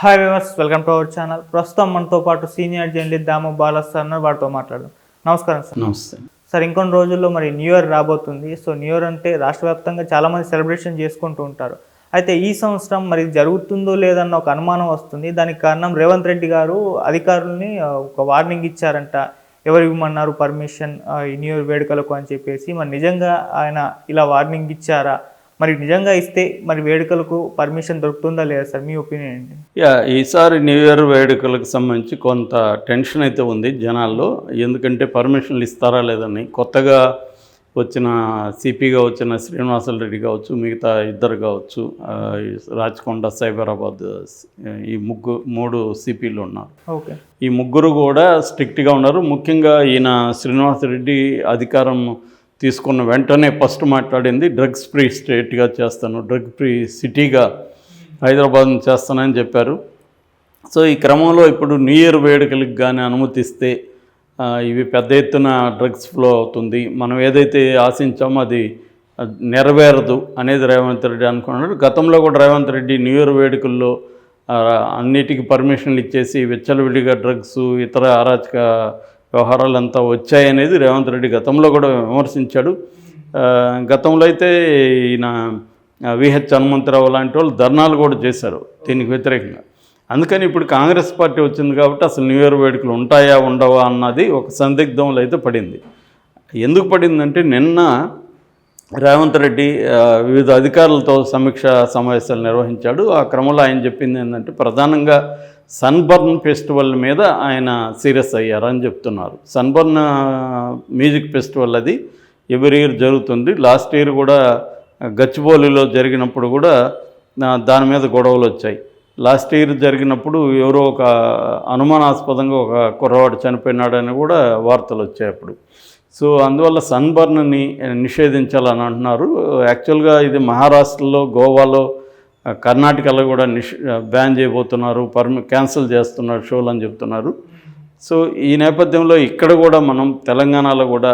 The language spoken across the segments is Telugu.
Hi viewers welcome to our channel ప్రస్తుతం మనతో పాటు senior journalist Damu Balas sir ఉన్నారు. వారితో మాట్లాడదాం. నమస్కారం సార్ నమస్తే. సార్ ఇంకొన్ని రోజుల్లో మరి న్యూ ఇయర్ రాబోతుంది. సో న్యూ ఇయర్ అంటే రాష్ట్ర వ్యాప్తంగా చాలామంది సెలబ్రేషన్ చేసుకుంటూ ఉంటారు. అయితే ఈ సంవత్సరం మరి జరుగుతుందో లేదన్న ఒక అనుమానం వస్తుంది. దానికి కారణం రేవంత్ రెడ్డి గారు అధికారుల్ని ఒక వార్నింగ్ ఇచ్చారంట. ఎవరు ఇవ్వమన్నారు పర్మిషన్ ఈ న్యూ ఇయర్ వేడుకలకు అని చెప్పేసి. మరి నిజంగా ఆయన ఇలా వార్నింగ్ ఇచ్చారా? మరి నిజంగా ఇస్తే మరి వేడుకలకు పర్మిషన్ దొరుకుతుందా లేదా సార్? మీ ఒపీనియన్ ఏంటి? యా ఈసారి న్యూ ఇయర్ వేడుకలకు సంబంధించి కొంత టెన్షన్ అయితే ఉంది జనాల్లో. ఎందుకంటే పర్మిషన్లు ఇస్తారా లేదని. కొత్తగా వచ్చిన సిపిగా వచ్చిన శ్రీనివాసులు రెడ్డి కావచ్చు మిగతా ఇద్దరు కావచ్చు రాచకొండ సైబరాబాద్ ఈ ముగ్గు మూడు సిపిలు ఉన్నారు. ఓకే. ఈ ముగ్గురు కూడా స్ట్రిక్ట్గా ఉన్నారు. ముఖ్యంగా ఈయన శ్రీనివాసరెడ్డి అధికారం తీసుకున్న వెంటనే ఫస్ట్ మాట్లాడింది డ్రగ్స్ ఫ్రీ స్టేట్గా చేస్తాను డ్రగ్ ఫ్రీ సిటీగా హైదరాబాద్ని చేస్తానని చెప్పారు. సో ఈ క్రమంలో ఇప్పుడు న్యూ ఇయర్ వేడుకలకు కానీ అనుమతిస్తే ఇవి పెద్ద ఎత్తున డ్రగ్స్ ఫ్లో అవుతుంది. మనం ఏదైతే ఆశించామో అది నెరవేరదు అనేది రేవంత్ రెడ్డి అనుకున్నాడు. గతంలో కూడా రేవంత్ రెడ్డి న్యూ ఇయర్ వేడుకల్లో అన్నిటికీ పర్మిషన్లు ఇచ్చేసి విచ్చలవిడిగా డ్రగ్స్ ఇతర అరాచక వ్యవహారాలు అంతా వచ్చాయనేది రేవంత్ రెడ్డి గతంలో కూడా విమర్శించాడు. గతంలో అయితే ఈయన విహెచ్ హనుమంతరావు లాంటి వాళ్ళు ధర్నాలు కూడా చేశారు దీనికి వ్యతిరేకంగా. అందుకని ఇప్పుడు కాంగ్రెస్ పార్టీ వచ్చింది కాబట్టి అసలు న్యూ ఇయర్ వేడుకలు ఉంటాయా ఉండవా అన్నది ఒక సందిగ్ధంలో అయితే పడింది. ఎందుకు పడిందంటే నిన్న రేవంత్ రెడ్డి వివిధ అధికారులతో సమీక్ష సమావేశాలు నిర్వహించాడు. ఆ క్రమంలో ఆయన చెప్పింది ఏంటంటే ప్రధానంగా సన్బర్న్ ఫెస్టివల్ మీద ఆయన సీరియస్ అయ్యారని చెప్తున్నారు. సన్బర్న్ మ్యూజిక్ ఫెస్టివల్ అది ఎవ్రీ ఇయర్ జరుగుతుంది. లాస్ట్ ఇయర్ కూడా గచ్చిబౌలిలో జరిగినప్పుడు కూడా దాని మీద గొడవలు వచ్చాయి. లాస్ట్ ఇయర్ జరిగినప్పుడు ఎవరో ఒక అనుమానాస్పదంగా ఒక కుర్రవాడు చనిపోయినాడని కూడా వార్తలు వచ్చాయి అప్పుడు. సో అందువల్ల సన్బర్న్ని నిషేధించాలని అంటున్నారు. యాక్చువల్గా ఇది మహారాష్ట్రలో గోవాలో కర్ణాటకలో కూడా నిష్ బ్యాన్ చేయబోతున్నారు పర్మి క్యాన్సిల్ చేస్తున్నారు షోలు అని చెప్తున్నారు. సో ఈ నేపథ్యంలో ఇక్కడ కూడా మనం తెలంగాణలో కూడా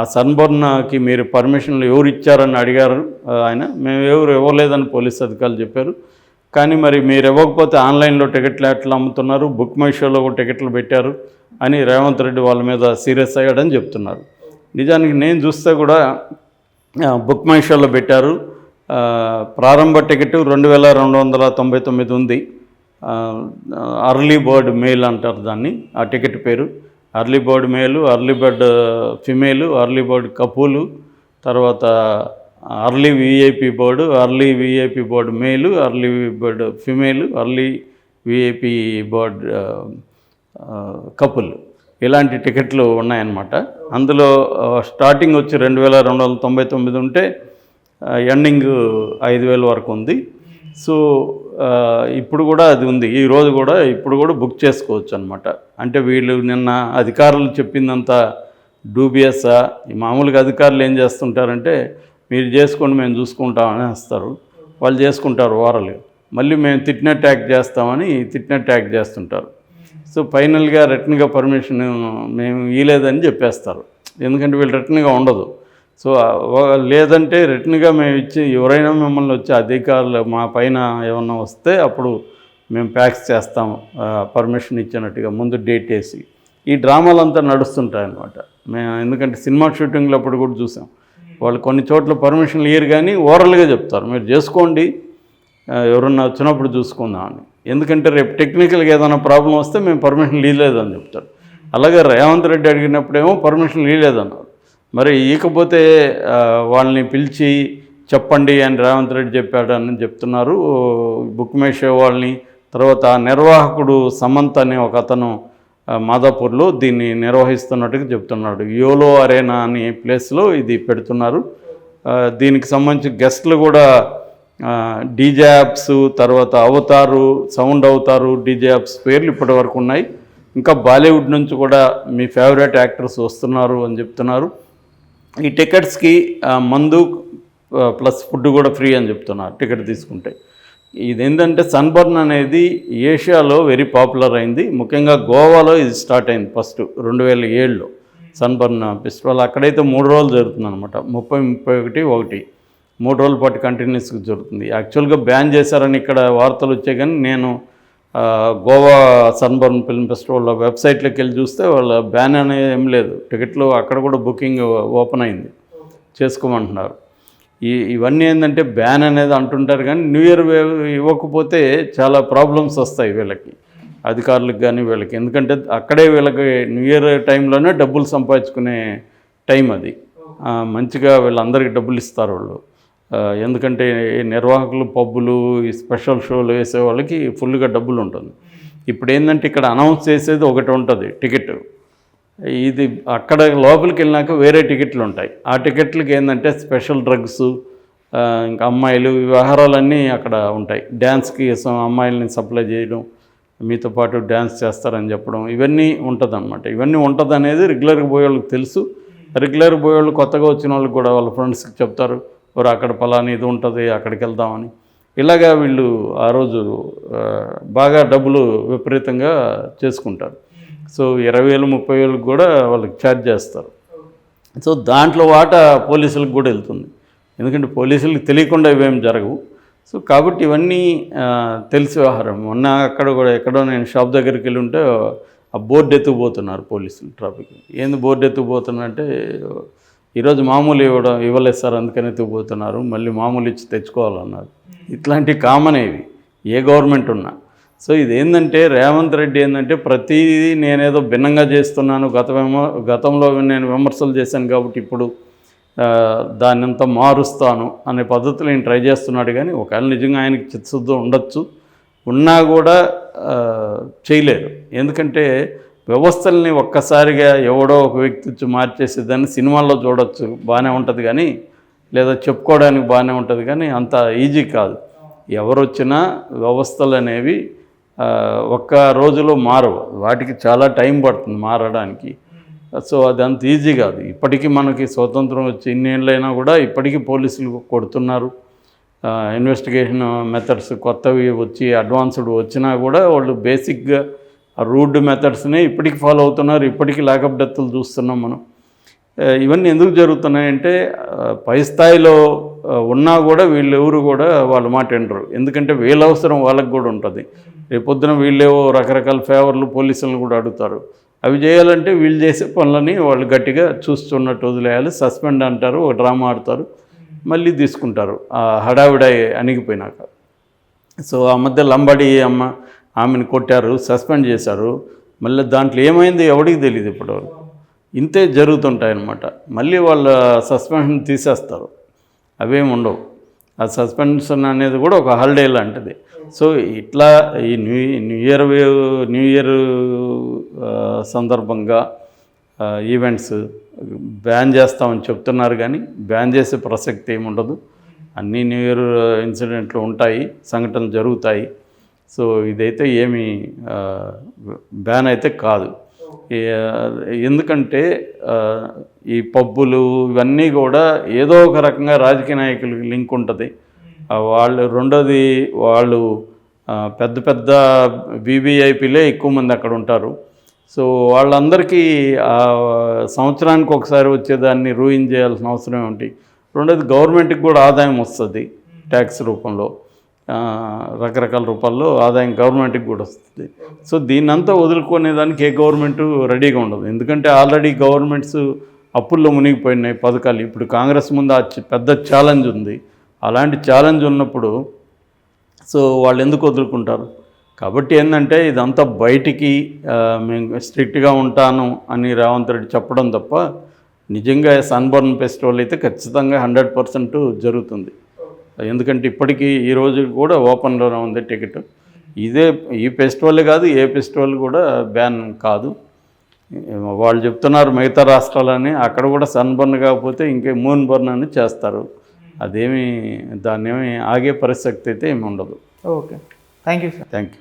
ఆ సన్బర్న్కి మీరు పర్మిషన్లు ఎవరు ఇచ్చారని అడిగారు ఆయన. మేము ఎవరు ఇవ్వలేదని పోలీస్ అధికారులు చెప్పారు. కానీ మరి మీరు ఇవ్వకపోతే ఆన్లైన్లో టికెట్లు ఎట్లా అమ్ముతున్నారు బుక్ మై షోలో కూడా టికెట్లు పెట్టారు అని రేవంత్ రెడ్డి వాళ్ళ మీద సీరియస్ అయ్యాడని చెప్తున్నారు. నిజానికి నేను చూస్తే కూడా బుక్ మై షోలో పెట్టారు. ప్రారంభ టికెట్ రెండు వేల రెండు వందల తొంభై తొమ్మిది ఉంది. అర్లీ బర్డ్ మేల్ అంటారు దాన్ని ఆ టికెట్ పేరు. Early bird male early bird female early bird couple తర్వాత early VIP board early VIP board male early bird female early VIP board couple. ఇలాంటి టికెట్లు ఉన్నాయన్నమాట. అందులో స్టార్టింగ్ వచ్చి రెండు వేల రెండు వందల తొంభై తొమ్మిది ఉంటే ఎండింగ్ ఐదు వేల వరకు ఉంది. సో ఇప్పుడు కూడా అది ఉంది. ఈరోజు కూడా ఇప్పుడు కూడా బుక్ చేసుకోవచ్చు అనమాట అంటే వీళ్ళు నిన్న అధికారులు చెప్పిందంతా డూబియస్సా మామూలుగా అధికారులు ఏం చేస్తుంటారంటే మీరు చేసుకోండి మేము చూసుకుంటామని వస్తారు. వాళ్ళు చేసుకుంటారు వారాలు. మళ్ళీ మేము తిట్టిన ట్యాక్ చేస్తామని తిట్టిన ట్యాక్ చేస్తుంటారు. సో ఫైనల్గా రిటర్న్గా పర్మిషన్ మేము ఇవ్వలేదని చెప్పేస్తారు. ఎందుకంటే వీళ్ళు రిటర్న్గా ఉండదు. సో లేదంటే రిటర్న్గా మేము ఇచ్చి ఎవరైనా మిమ్మల్ని వచ్చి అధికారులు మా పైన ఏమన్నా వస్తే అప్పుడు మేము ప్యాక్స్ చేస్తాం పర్మిషన్ ఇచ్చినట్టుగా ముందు డేట్ వేసి. ఈ డ్రామాలంతా నడుస్తుంటాయి అనమాట మేము ఎందుకంటే సినిమా షూటింగ్లో అప్పుడు కూడా చూసాం. వాళ్ళు కొన్ని చోట్ల పర్మిషన్లు ఇయ్యరు కానీ ఓరల్గా చెప్తారు. మీరు చేసుకోండి. ఎవరన్నా వచ్చినప్పుడు చూసుకుందామని ఎందుకంటే రేపు టెక్నికల్గా ఏదైనా ప్రాబ్లం వస్తే మేము పర్మిషన్ ఇవ్వలేదని చెప్తారు. అలాగే రేవంత్ రెడ్డి అడిగినప్పుడేమో పర్మిషన్ ఇవ్వలేదన్నారు మరి ఇకపోతే వాళ్ళని పిలిచి చెప్పండి అని రేవంత్ రెడ్డి చెప్పాడని చెప్తున్నారు. బుక్ మై వాళ్ళని తర్వాత నిర్వాహకుడు సమంత్ అనే ఒక అతను మాదాపూర్లో దీన్ని నిర్వహిస్తున్నట్టుగా చెప్తున్నాడు. యోలో అరేనా అనే ప్లేస్లో ఇది పెడుతున్నారు. దీనికి సంబంధించి గెస్ట్లు కూడా డీజే యాప్స్ తర్వాత అవతారు సౌండ్ అవతారు డీజే యాప్స్ పేర్లు ఇప్పటి వరకు ఉన్నాయి. ఇంకా బాలీవుడ్ నుంచి కూడా మీ ఫేవరెట్ యాక్టర్స్ వస్తున్నారు అని చెప్తున్నారు. ఈ టికెట్స్కి మందు ప్లస్ ఫుడ్ కూడా ఫ్రీ అని చెప్తున్నారు టికెట్ తీసుకుంటే. ఇది ఏంటంటే సన్బర్న్ అనేది ఏషియాలో వెరీ పాపులర్ అయింది. ముఖ్యంగా గోవాలో ఇది స్టార్ట్ అయింది ఫస్ట్ రెండు వేల ఏడులో. సన్బర్న్ ఫెస్టివల్ అక్కడైతే మూడు రోజులు జరుగుతుంది అనమాట ముప్పై ముప్పై ఒకటి ఒకటి. మూడు రోజుల పాటు కంటిన్యూస్గా జరుగుతుంది. యాక్చువల్గా బ్యాన్ చేశారని ఇక్కడ వార్తలు వచ్చాయి కానీ నేను గోవా సన్బర్న్ ఫిల్మ్ ఫెస్టివల్ వెబ్సైట్లోకి వెళ్ళి చూస్తే వాళ్ళ బ్యాన్ అనేది ఏం లేదు. టికెట్లు అక్కడ కూడా బుకింగ్ ఓపెన్ అయింది. చేసుకోమంటున్నారు. ఈ ఇవన్నీ ఏంటంటే బ్యాన్ అనేది అంటుంటారు కానీ న్యూ ఇయర్ ఇవ్వకపోతే చాలా ప్రాబ్లమ్స్ వస్తాయి వీళ్ళకి అధికారులకు కానీ వీళ్ళకి. ఎందుకంటే అక్కడే వీళ్ళకి న్యూ ఇయర్ టైంలోనే డబ్బులు సంపాదించుకునే టైం అది. మంచిగా వీళ్ళందరికీ డబ్బులు ఇస్తారు వాళ్ళు. ఎందుకంటే నిర్వాహకులు పబ్బులు ఈ స్పెషల్ షోలు వేసే వాళ్ళకి ఫుల్గా డబ్బులు ఉంటుంది. ఇప్పుడు ఏంటంటే ఇక్కడ అనౌన్స్ చేసేది ఒకటి ఉంటుంది టికెట్. ఇది అక్కడ లోపలికి వెళ్ళినాక వేరే టికెట్లు ఉంటాయి. ఆ టికెట్లకి ఏంటంటే స్పెషల్ డ్రగ్స్ ఇంకా అమ్మాయిలు వ్యవహారాలన్నీ అక్కడ ఉంటాయి. డ్యాన్స్కి అమ్మాయిలని సప్లై చేయడం మీతో పాటు డ్యాన్స్ చేస్తారని చెప్పడం ఇవన్నీ ఉంటుందన్నమాట. ఇవన్నీ ఉంటుంది అనేది రెగ్యులర్గా పోయే వాళ్ళకి తెలుసు. రెగ్యులర్గా పోయే వాళ్ళు కొత్తగా వచ్చిన వాళ్ళకి కూడా వాళ్ళ ఫ్రెండ్స్కి చెప్తారు. వారు అక్కడ పలానా ఇది ఉంటుంది అక్కడికి వెళ్దామని. ఇలాగా వీళ్ళు ఆ రోజు బాగా డబ్బులు విపరీతంగా చేసుకుంటారు. సో ఇరవై వేలు ముప్పై వేలకు కూడా వాళ్ళకి ఛార్జ్ చేస్తారు. సో దాంట్లో వాటా పోలీసులకు కూడా వెళ్తుంది. ఎందుకంటే పోలీసులకు తెలియకుండా ఇవేం జరగవు. సో కాబట్టి ఇవన్నీ తెలిసి వ్యవహారం. మొన్న అక్కడ కూడా ఎక్కడో నేను షాప్ దగ్గరికి వెళ్ళి ఉంటే ఆ బోర్డు ఎత్తుకుపోతున్నారు పోలీసులు ట్రాఫిక్ ఏంది బోర్డు ఎత్తుకుపోతున్నారంటే ఈరోజు మామూలు ఇవ్వడం ఇవ్వలేదు సార్ అందుకని ఎత్తుకుపోతున్నారు మళ్ళీ మామూలు ఇచ్చి తెచ్చుకోవాలన్నారు. ఇట్లాంటి కామన్ ఇవి. ఏ గవర్నమెంట్ ఉన్నా. సో ఇది ఏంటంటే రేవంత్ రెడ్డి ఏంటంటే ప్రతిదీ నేనేదో భిన్నంగా చేస్తున్నాను. గతమేమో గతంలో నేను విమర్శలు చేశాను కాబట్టి ఇప్పుడు దాన్నంతా మారుస్తాను అనే పద్ధతిలో నేను ట్రై చేస్తున్నాడు కానీ ఒకవేళ నిజంగా ఆయనకి చిత్తశుద్ధి ఉండొచ్చు. ఉన్నా కూడా చేయలేరు. ఎందుకంటే వ్యవస్థల్ని ఒక్కసారిగా ఎవడో ఒక వ్యక్తి వచ్చి మార్చేసేదాన్ని సినిమాల్లో చూడొచ్చు బాగానే ఉంటుంది కానీ లేదా చెప్పుకోవడానికి బాగానే ఉంటుంది కానీ అంత ఈజీ కాదు. ఎవరు వచ్చినా వ్యవస్థలు అనేవి ఒక్క రోజులో మారవు. వాటికి చాలా టైం పడుతుంది మారడానికి. సో అది అంత ఈజీ కాదు. ఇప్పటికీ మనకి స్వతంత్రం వచ్చి ఇన్నేళ్ళైనా కూడా ఇప్పటికీ పోలీసులు కొడుతున్నారు. ఇన్వెస్టిగేషన్ మెథడ్స్ కొత్తవి వచ్చి అడ్వాన్స్డ్ వచ్చినా కూడా వాళ్ళు బేసిక్గా ఆ రూడ్ మెథడ్స్నే ఇప్పటికి ఫాలో అవుతున్నారు ఇప్పటికీ లాకప్ డెత్తులు చూస్తున్నాం మనం. ఇవన్నీ ఎందుకు జరుగుతున్నాయంటే పై స్థాయిలో ఉన్నా కూడా వీళ్ళు ఎవరు కూడా వాళ్ళ మాట వినరు. ఎందుకంటే వీళ్ళ అవసరం వాళ్ళకి కూడా ఉంటుంది. రేపొద్దున వీళ్ళేవో రకరకాల ఫేవర్లు పోలీసులను కూడా అడుగుతారు. అవి చేయాలంటే వీళ్ళు చేసే పనులని వాళ్ళు గట్టిగా చూస్తున్నట్టు వదిలేయాలి. సస్పెండ్ అంటారు ఒక డ్రామా ఆడతారు మళ్ళీ తీసుకుంటారు. ఆ హడావిడ అణిగిపోయినాక. సో ఆ మధ్య లంబడి అమ్మ ఆమెను కొట్టారు సస్పెండ్ చేశారు. మళ్ళీ దాంట్లో ఏమైంది ఎవడికి తెలియదు ఇప్పటివరకు. ఇంతే జరుగుతుంటాయన్నమాట. మళ్ళీ వాళ్ళ సస్పెన్షన్ తీసేస్తారు. అవేమి ఉండవు. ఆ సస్పెన్షన్ అనేది కూడా ఒక హాలిడే లాంటిది. సో ఇట్లా ఈ new new year wave new year సందర్భంగా ఈవెంట్స్ బ్యాన్ చేస్తామని చెప్తున్నారు కానీ బ్యాన్ చేసే ప్రసక్తి ఏమి ఉండదు అన్ని న్యూ ఇయర్ ఇన్సిడెంట్లు ఉంటాయి సంఘటనలు జరుగుతాయి. సో ఇదైతే ఏమి బ్యాన్ అయితే కాదు. ఎందుకంటే ఈ పబ్బులు ఇవన్నీ కూడా ఏదో ఒక రకంగా రాజకీయ నాయకులకి లింక్ ఉంటుంది. వాళ్ళు రెండోది వాళ్ళు పెద్ద పెద్ద బీబీఐపీలే ఎక్కువ మంది అక్కడ ఉంటారు. సో వాళ్ళందరికీ సంవత్సరానికి ఒకసారి వచ్చేదాన్ని రూయిన్ చేయాల్సిన అవసరం ఏమిటి? రెండోది గవర్నమెంట్కి కూడా ఆదాయం వస్తుంది ట్యాక్స్ రూపంలో. రకరకాల రూపాల్లో ఆదాయం గవర్నమెంట్కి కూడా వస్తుంది. సో దీన్నంతా వదులుకునేదానికి ఏ గవర్నమెంట్ రెడీగా ఉండదు. ఎందుకంటే ఆల్రెడీ గవర్నమెంట్స్ అప్పుల్లో మునిగిపోయినాయి పథకాలు. ఇప్పుడు కాంగ్రెస్ ముందు ఆ పెద్ద ఛాలెంజ్ ఉంది. అలాంటి ఛాలెంజ్ ఉన్నప్పుడు సో వాళ్ళు ఎందుకు వదులుకుంటారు? కాబట్టి ఏంటంటే ఇదంతా బయటికి మేము స్ట్రిక్ట్గా ఉంటాను అని రేవంత్ రెడ్డి చెప్పడం తప్ప నిజంగా సన్బర్న్ ఫెస్టివల్ అయితే ఖచ్చితంగా హండ్రెడ్ పర్సెంట్ జరుగుతుంది. ఎందుకంటే ఇప్పటికీ ఈ రోజు కూడా ఓపెన్లోనే ఉంది టికెట్. ఇదే ఈ ఫెస్టివల్ కాదు ఏ ఫెస్టివల్ కూడా బ్యాన్ కాదు. వాళ్ళు చెప్తున్నారు మిగతా రాష్ట్రాలని అక్కడ కూడా సన్బర్న్ కాకపోతే ఇంకే మూన్ బర్న్ అని చేస్తారు. అదేమి దాన్ని ఏమి ఆగే పరిస్థితి అయితే ఏమి ఉండదు. Okay. Thank you sir. Thank you